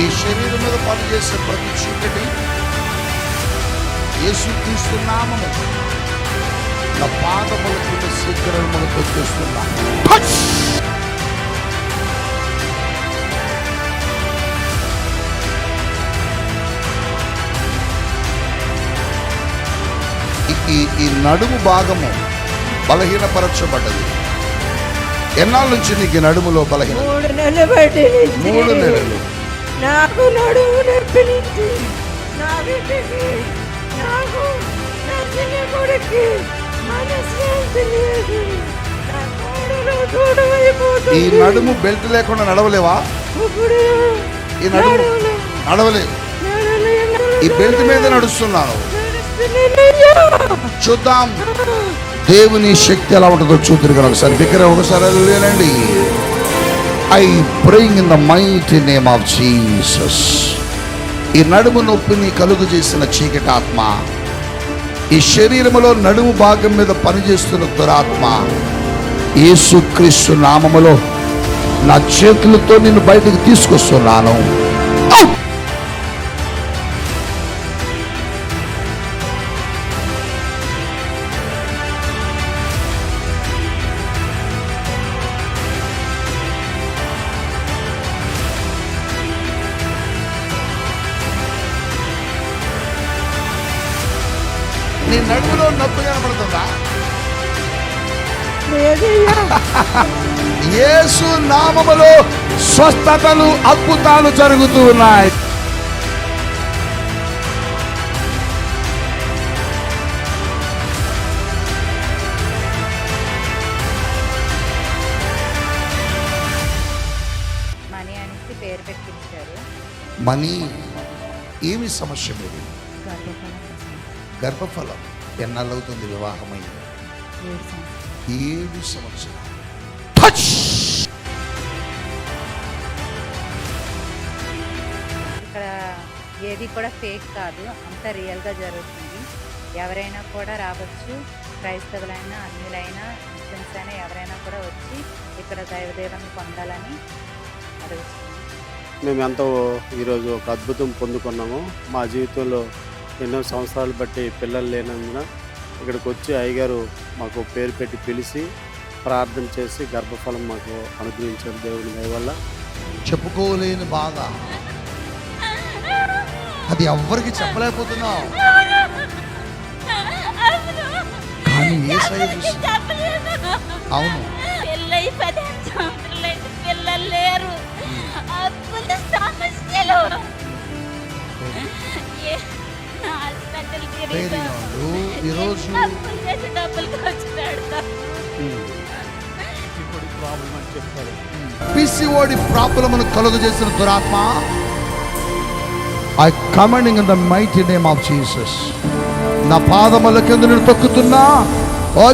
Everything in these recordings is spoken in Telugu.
ఈ శరీరం మీద పనిచేసే ప్రతి చీకటి యేసుక్రీస్తు నామము. నా పాదముల కింద శీఘ్రములు తెచ్చేస్తున్నా Touch! ఈ- ఈ ఈ నడుము భాగము బలహీనపరచబడ్డది. ఎన్నాళ్ళ నుంచి నీకు ఈ నడుములో బలహీన మూడు నెలలు. నాకు నడుము నొప్పి నుంచి నా బిడ్డకి నాకు నా చిన్న కొడుక్కి మనశ్శాంతి లేదు నా కోడలు ఈ నడుము బెల్ట్ లేకుండా నడవలేవా? ఇప్పుడు ఈ నడుము నడుములు నడవలేదు. ఈ బెల్ట్ మీద నడుస్తున్నాను. నడుస్తున్నానయ్యా. చూద్దాం. దేవుని శక్తి ఎలా ఉంటుందో చూద్దరు కదా ఒకసారి. దగ్గర ఒకసారి లేనండి I praying in the mighty name of Jesus ఈ నడుము నొప్పిని కలుగు చేసిన చీకటి ఆత్మ. ఈ శరీరములో నడుము భాగం మీద పనిచేస్తున్న దురాత్మ. యేసుక్రీస్తు నామములో నా చేతులతో నేను బయటకు తీసుకొస్తున్నాను. నొప్పి కనపడుతుందా. యేసు నామములో స్వస్థతలు అద్భుతాలు జరుగుతూ ఉన్నాయి. మనీ ఏమి సమస్య కోసం గర్భఫలం. ఎన్నాళ్ళవుతుంది వివాహమై ఏడు సంవత్సరాలు. ఇక్కడ ఏది కూడా ఫేక్ కాదు అంత రియల్గా జరుగుతుంది. ఎవరైనా కూడా రావచ్చు క్రైస్తవులైనా అన్యులైనా ముస్లిమ్స్ అయినా ఎవరైనా కూడా వచ్చి ఇక్కడ దైవదేవాన్ని పొందాలని అడుగుతున్నాను. మేము ఎంతో ఈరోజు ఒక అద్భుతం పొందుకున్నాము. మా జీవితంలో ఎన్నో సంవత్సరాలు బట్టి పిల్లలు లేనందున ఇక్కడికి వచ్చి అయ్యగారు మాకు పేరు పెట్టి పిలిచి ప్రార్థన చేసి గర్భఫలం మాకు అనుగ్రహించారు దేవుని దయ వల్ల. చెప్పుకోలేని బాధ. అది ఎవ్వరికి చెప్పలేకపోతున్నావు. కానీ అవును. పిల్లలు లేరు. సమస్యలు. ఈరోజు పిసిఓడి ప్రాబ్లమును కలుగు చేసిన దురాత్మ. I commanding in the mighty name of Jesus నా పాదముల కింద నేను తొక్కుతున్నా. ఓ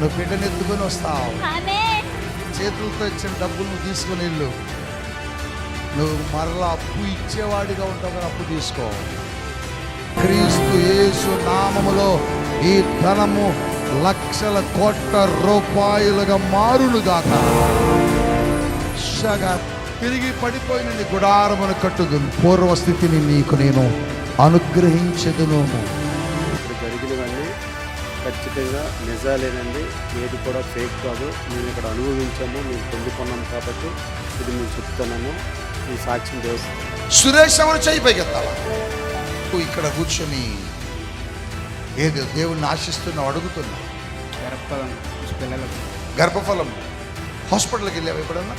నువ్వు బిడ్డని వస్తావు. చేతులతో ఇచ్చిన డబ్బులు తీసుకుని వెళ్ళు. నువ్వు మరలా అప్పు ఇచ్చేవాడిగా ఉంటావు అప్పు తీసుకో. క్రీస్తు యేసు నామములో ఈ ధనము లక్షల కోట్ల రూపాయలుగా మారునుగాక. తిరిగి పడిపోయిన నీ గుడారమును కట్టుదు పూర్వస్థితిని నీకు నేను అనుగ్రహించదును ఖచ్చితంగా నిజాలేనండి. ఏది కూడా ఫేక్ కాదు. మేము ఇక్కడ అనుభవించాము. మేము పొందుకున్నాం కాబట్టి ఇది మేము చెప్తున్నాము. ఈ సాక్ష్యం దేవస్థానం సురేష్ ఎవరు చేయి పైకెత్తాలా నువ్వు ఇక్కడ కూర్చొని ఏదో దేవుణ్ణి ఆశిస్తున్నావు అడుగుతున్నా? గర్భఫలం పిల్లలకు. గర్భఫలం. హాస్పిటల్కి వెళ్ళావు ఎప్పుడన్నా?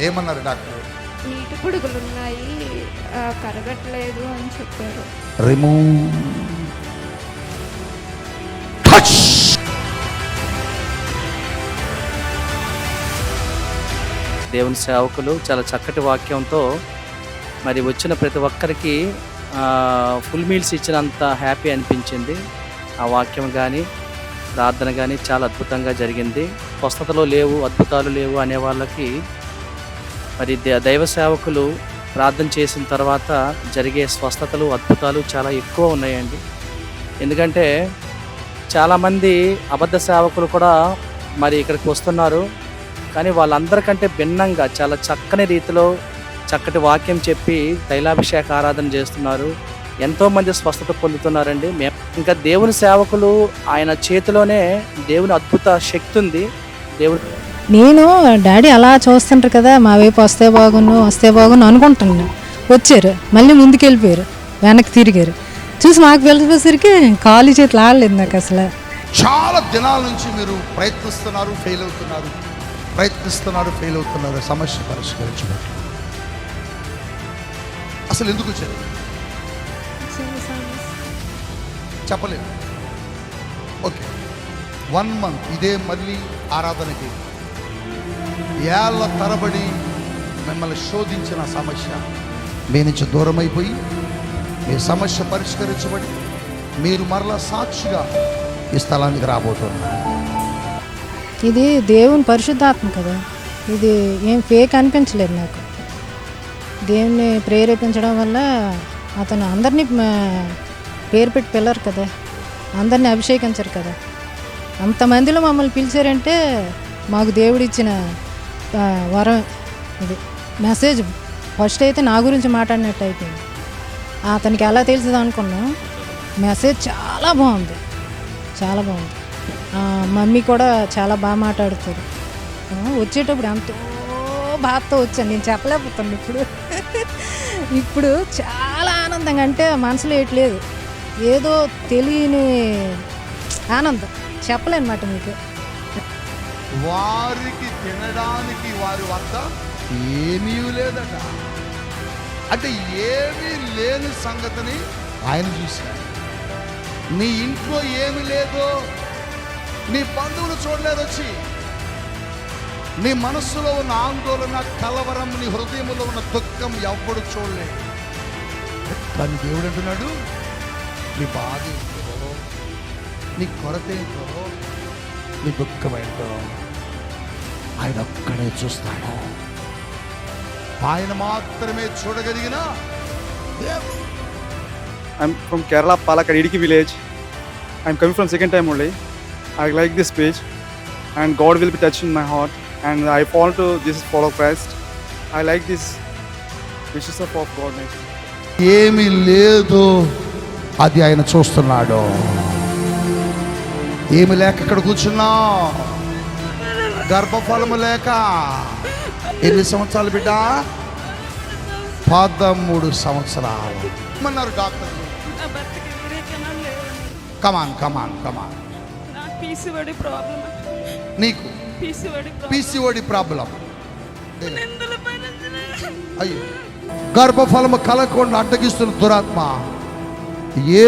ఏమన్నారు డాక్టర్? నీటి పుడుగులు ఉన్నాయి. ఆ, కరగట్లేదు అని చెప్పారు. రిమూవ్ దేవుని సేవకులు చాలా చక్కటి వాక్యంతో మరి వచ్చిన ప్రతి ఒక్కరికి ఫుల్ మీల్స్ ఇచ్చినంత హ్యాపీ అనిపించింది. ఆ వాక్యం కానీ ప్రార్థన కానీ చాలా అద్భుతంగా జరిగింది. స్వస్థతలో లేవు అద్భుతాలు లేవు అనే వాళ్ళకి మరి దే- దైవ సేవకులు ప్రార్థన చేసిన తర్వాత జరిగే స్వస్థతలు అద్భుతాలు చాలా ఎక్కువ ఉన్నాయండి. ఎందుకంటే చాలామంది అబద్ధ సేవకులు కూడా మరి ఇక్కడికి వస్తున్నారు. కానీ వాళ్ళందరికంటే భిన్నంగా చాలా చక్కని రీతిలో చక్కటి వాక్యం చెప్పి తైలాభిషేక ఆరాధన చేస్తున్నారు. ఎంతోమంది స్వస్థత పొందుతున్నారండి. మేము ఇంకా దేవుని సేవకులు ఆయన చేతిలోనే దేవుని అద్భుత శక్తి ఉంది. దేవుడు నేను డాడీ అలా చూస్తుంటారు కదా మా వైపు వస్తే బాగున్ను వస్తే బాగున్ను అనుకుంటున్నా. వచ్చారు మళ్ళీ ముందుకు వెళ్ళిపోయారు వెనక్కి తిరిగారు. చూసి మాకు పిలిచేసరికి కాలు చేతులు ఆడలేదు నాకు అసలు. చాలా దినాల నుంచి మీరు ప్రయత్నిస్తున్నారు ఫెయిల్ అవుతున్నారు. ప్రయత్నిస్తున్నారు ఫెయిల్ అవుతున్నారు సమస్య పరిష్కరించబట్టి అసలు ఎందుకు వచ్చారు? చెప్పలేదు. ఓకే. వన్ మంత్ ఇదే మళ్ళీ ఆరాధనకి. ఏళ్ళ తరబడి మిమ్మల్ని శోధించిన సమస్య మీ నుంచి దూరమైపోయి మీ సమస్య పరిష్కరించబడి మీరు మరలా సాక్షిగా ఈ స్థలానికి రాబోతున్నారు. ఇది దేవుని పరిశుద్ధాత్మ కదా. ఇది ఏం ఫేక్ అనిపించలేదు నాకు. దేవుని ప్రేరేపించడం వల్ల అతను అందరినీ పేరు పెట్టి పిల్లరు కదా. అందరినీ అభిషేకించరు కదా. అంతమందిలో మమ్మల్ని పిలిచారంటే మాకు దేవుడిచ్చిన వరం ఇది. మెసేజ్ ఫస్ట్ అయితే నా గురించి మాట్లాడినట్టు అయిపోయింది. అతనికి ఎలా తెలుస్తుంది అనుకున్నాం మెసేజ్ చాలా బాగుంది. చాలా బాగుంది. మమ్మీ కూడా చాలా బాగా మాట్లాడుతుంది. వచ్చేటప్పుడు ఎంతో బాధతో వచ్చాను. నేను చెప్పలేకపోతాను ఇప్పుడు. ఇప్పుడు చాలా ఆనందంగా అంటే మనసులో ఏట్లేదు ఏదో తెలియని ఆనందం. చెప్పలేనమాట మీకు. వారికి తినడానికి వారి వద్ద ఏమీ లేదట. అంటే ఏమీ లేని సంగతిని ఆయన చూశాడు. నీ ఇంట్లో ఏమి లేదో నీ బంధువులు చూడలేదు వచ్చి. నీ మనస్సులో ఉన్న ఆందోళన కలవరం నీ హృదయంలో ఉన్న దుఃఖం ఎవ్వడు చూడలేడు కానీ దేవుడు అంటున్నాడు నీ బాధ ఏంటో నీ కొరత ఏంటో నీ దుఃఖమేంటో ఆయన ఒక్కడే చూస్తాడు. ఆయన మాత్రమే చూడగలిగిన ఐఎమ్ ఫ్రమ్ కేరళ పాలక్కడ ఇడికి village I'm coming from second time only. I like this page, and God will be touching my heart, and I fall to Jesus follow Christ. I like this wishes of of God. ఏమి లేదు అది ఆయన చూస్తున్నాడు ఏమి లేక ఇక్కడ కూర్చున్నా గర్భఫలము లేక ఎన్ని సంవత్సరాలు బిడ్డ పదమూడు సంవత్సరాలు ఏమన్నారు లేవు come on come on come on PCOD problem నీకు పీసీఓడి పిసిఓడి ప్రాబ్లం అయ్యో. గర్భఫలము కలగకుండా అడ్డగిస్తున్న దురాత్మ.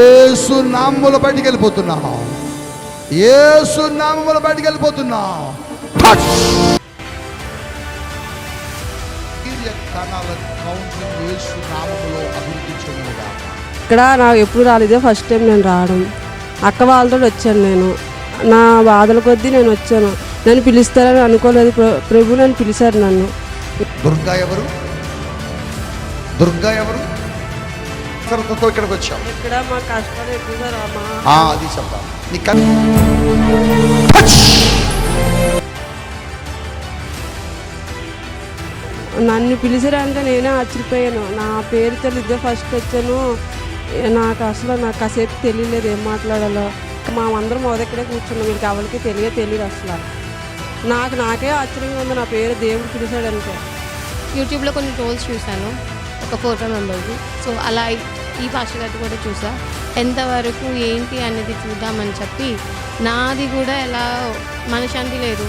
ఏసు నామముల బయటికి వెళ్ళిపోతున్నావు ఏసు నామముల బయటికి వెళ్ళిపోతున్నావు చెందినగాక. ఇక్కడ నాకు ఎప్పుడు రాలేదే ఫస్ట్ టైం నేను రావడం. అక్క వాళ్ళతో వచ్చాను నేను. నా బాధల కొద్దీ నేను వచ్చాను. నన్ను పిలుస్తారని అనుకోలేదు. ప్ర- ప్రభు నన్ను పిలిచారు నన్ను. దుర్గా ఎవరు? దుర్గా ఎవరు? ఇక్కడికి వచ్చావు. ఇక్కడ మా కష్టాలు రామా? ఆ, అది చెప్తా నీ! నన్ను పిలిచారంటే నేనే ఆశ్చర్యపోయాను. నా పేరు తెలియదే. ఫస్ట్ వచ్చాను. నాకు అసలు నాకు కాసేపు తెలియలేదు. ఏం మాట్లాడాలో. మేమందరం మొదక్కడే కూర్చున్నాం. మీకు ఎవరికి తెలియ తెలియదు అసలు. నాకు నాకే ఆశ్చర్యంగా ఉంది. నా పేరు దేవుడు పిలిచాడంటే యూట్యూబ్లో కొన్ని ట్రోల్స్ చూశాను. ఒక ఫోటో ఫైవ్ సో అలా ఈ భాష గారి కూడా చూసా. ఎంతవరకు ఏంటి అనేది చూద్దామని చెప్పి నాది కూడా ఎలా మనశాంతి లేదు.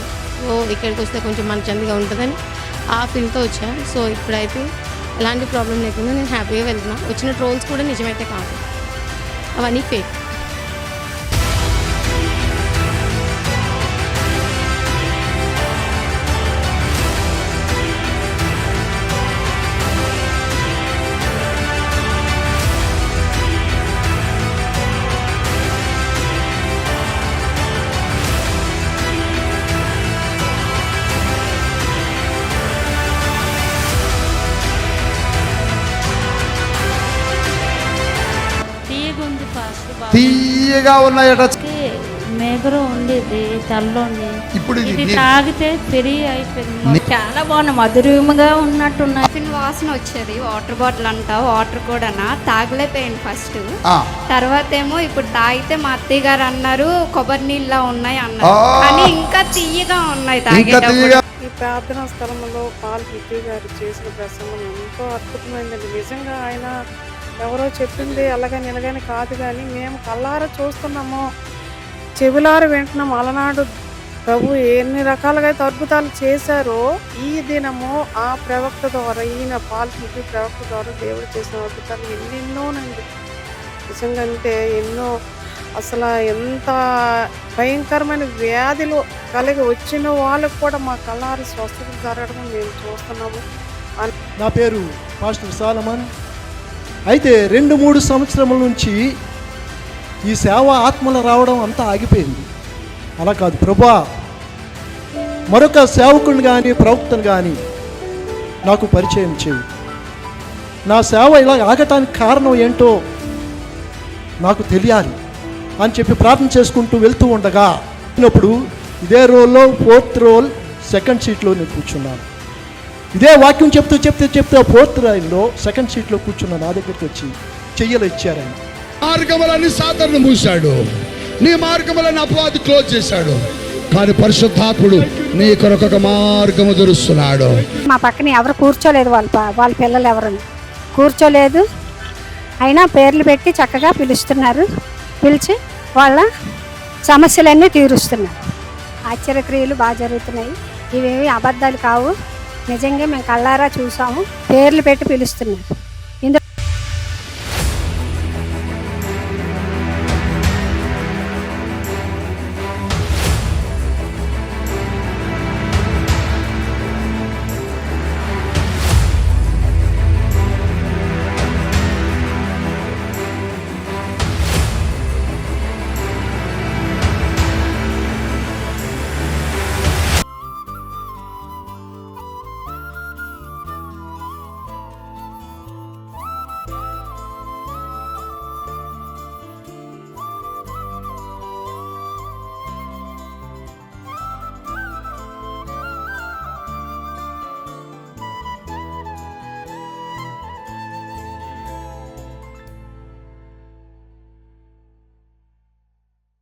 ఓ ఇక్కడికి వస్తే కొంచెం మనశాంతిగా ఉంటుందని ఆ ఫీల్తో వచ్చాను సో ఇప్పుడైతే ఎలాంటి ప్రాబ్లం లేకుండా నేను హ్యాపీగా వెళ్తున్నాను వచ్చిన ట్రోల్స్ కూడా నిజమైతే కాదు. అవన్నీ ఫేక్ తీయగా ఉన్నాయట. మేగరు ఉండేది తెల్లోండి ఇప్పుడు ఇది తాగితే ఫ్రీ అయిపోయింది. చాలా బాగున్నాయి మధురముగా ఉన్నట్టున్నాయి. టిఫిన్ వాసన వచ్చేది వాటర్ బాటిల్ అంట వాటర్ కూడా తాగలేపోయింది ఫస్ట్. ఆ, తర్వాత ఏమో ఇప్పుడు తాగితే మా అత్తయ్య గారు అన్నారు కొబ్బరి నీళ్ళ ఉన్నాయి అన్నారు. కానీ ఇంకా తీయగా ఉన్నాయి తాగేటప్పుడు. ఈ ప్రార్థనా స్థలంలో పాల్ గారు చేసిన ప్రసంగం ఎంతో అద్భుతమైనది నిజంగా ఆయన ఎవరో చెప్పింది అలాగని ఇలాగని కాదు కానీ మేము కళ్ళారా చూస్తున్నాము. చెవులార వింటున్నాము. అలనాడు ప్రభు ఎన్ని రకాలుగా అయితే అద్భుతాలు చేశారో ఈ దినము ఆ ప్రవక్త ద్వారా ఈయన పాల్ ప్రవక్త ద్వారా దేవుడు చేసిన అద్భుతాలు ఎన్నెన్నోనండి నిజంగా అంటే ఎన్నో అసలు ఎంత భయంకరమైన వ్యాధులు కలిగి వచ్చిన వాళ్ళకు కూడా మా కళ్ళారి స్వస్థత జరగడం మేము చూస్తున్నాము. నా పేరు పాస్టర్ సాలమన్. అయితే రెండు మూడు సంవత్సరముల నుంచి ఈ సేవ ఆత్మల రావడం అంతా ఆగిపోయింది. అలా కాదు ప్రభా. మరొక సేవకుని కానీ ప్రవక్తను కానీ నాకు పరిచయం చేయి. నా సేవ ఇలా ఆగటానికి కారణం ఏంటో నాకు తెలియాలి అని చెప్పి ప్రార్థన చేసుకుంటూ వెళ్తూ ఉండగా ఇదే రోల్లో ఫోర్త్ రోల్ సెకండ్ సీట్లో నేను కూర్చున్నాను. ఇదే వాక్యం చెప్తూ చెప్తూ చెప్తూ ఫోర్త్ రైల్లో సెకండ్ సీట్లో కూర్చున్న నా దగ్గరికి వచ్చి చెయ్యలు ఇచ్చారు ఆయన. మార్గములన్నీ సాతాను మూశాడు. నీ మార్గములను అపవాది క్లోజ్ చేశాడు. కానీ పరిశుద్ధాత్ముడు నీ కొరకు ఒక మార్గము తెరుస్తున్నాడు మా పక్కన ఎవరు కూర్చోలేదు వాళ్ళ ప- వాళ్ళ పిల్లలు ఎవరు కూర్చోలేదు. అయినా పేర్లు పెట్టి చక్కగా పిలుస్తున్నారు. పిలిచి వాళ్ళ సమస్యలన్నీ తీరుస్తున్నారు. ఆశ్చర్యక్రియలు బాగా జరుగుతున్నాయి. ఇవేవి అబద్ధాలు కావు. నిజంగా మేము కళ్ళారా చూసాము. పేర్లు పెట్టి పిలుస్తున్నారు.